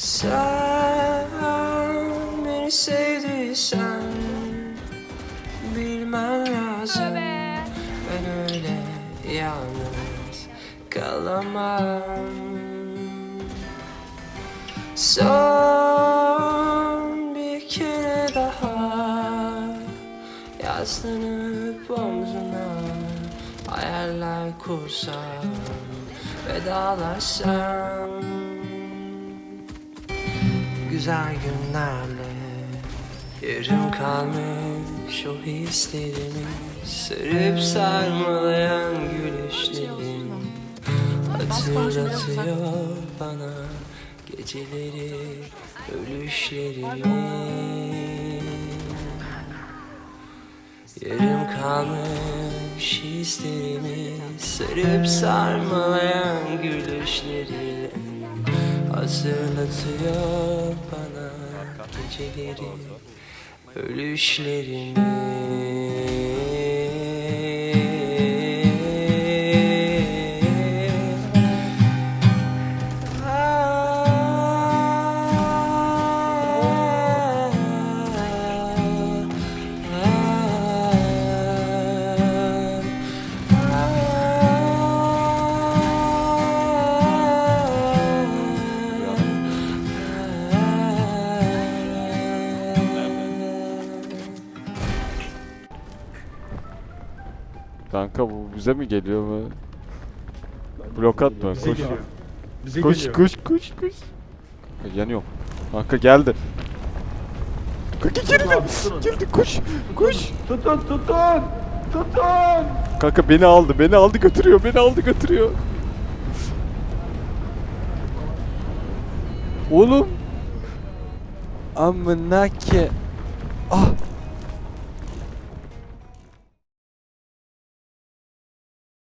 Sen beni sevdiysen bilmem lazım. Öbe. Ben öyle yalnız kalamam. Son bir kere daha Yaslanıp omzuna Hayaller kursam Vedalaşsam. Güzel günlerle. Yarım kalmış o hislerimi Sarıp sarmalayan gülüşlerin Hatırlatıyor bana Geceleri, ölüşlerimi. Yarım kalmış hislerimi Sarıp sarmalayan gülüşlerin Hatırlatıyor bana geceleri Ölüşlerimi Kanka bu bize mi geliyor mu? Blok atma Bize koş. geliyor. Bize Koş geliyor. koş koş koş. Yanıyor. Kanka geldi. Kanka geldi. abi, tutun. Geldi koş. Koş. Tutun tutun. Tutun. Kanka beni aldı. Beni aldı götürüyor. Beni aldı götürüyor. Oğlum. Amına ki. Ah.